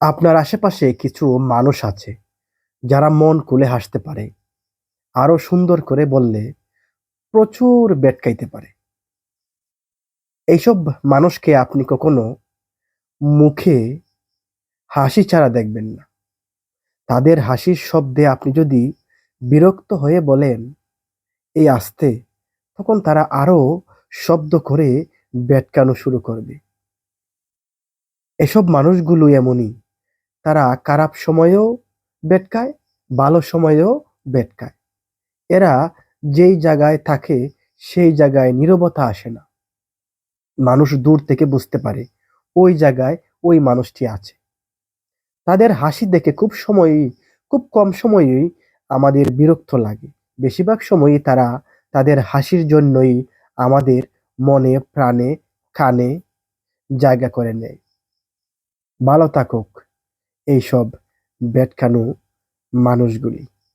আপনার আশেপাশে কিছু মানুষ আছে, যারা মন খুলে হাসতে পারে, আরও সুন্দর করে বললে প্রচুর বেটকাইতে পারে। এইসব মানুষকে আপনি কখনো মুখে হাসি ছাড়া দেখবেন না। তাদের হাসির শব্দে আপনি যদি বিরক্ত হয়ে বলেন, এই আসতে, তখন তারা আরও শব্দ করে বেটকানো শুরু করবে। এসব মানুষগুলো এমনই। তারা খারাপ সময়েও বেটকায় ভালো সময়েও বেটকায় এরা যেই জায়গায় থাকে, সেই জায়গায় নীরবতা আসে না। মানুষ দূর থেকে বুঝতে পারে, ওই জায়গায় ওই মানুষটি আছে। তাদের হাসি দেখে খুব সময়ই খুব কম সময়েই আমাদের বিরক্ত লাগে। বেশিরভাগ সময়ই তারা তাদের হাসির জন্যই আমাদের মনে, প্রাণে, কানে জায়গা করে নেয়। ভালো থাকুক। এইসব ব্যাটখানো মানুষগুলি।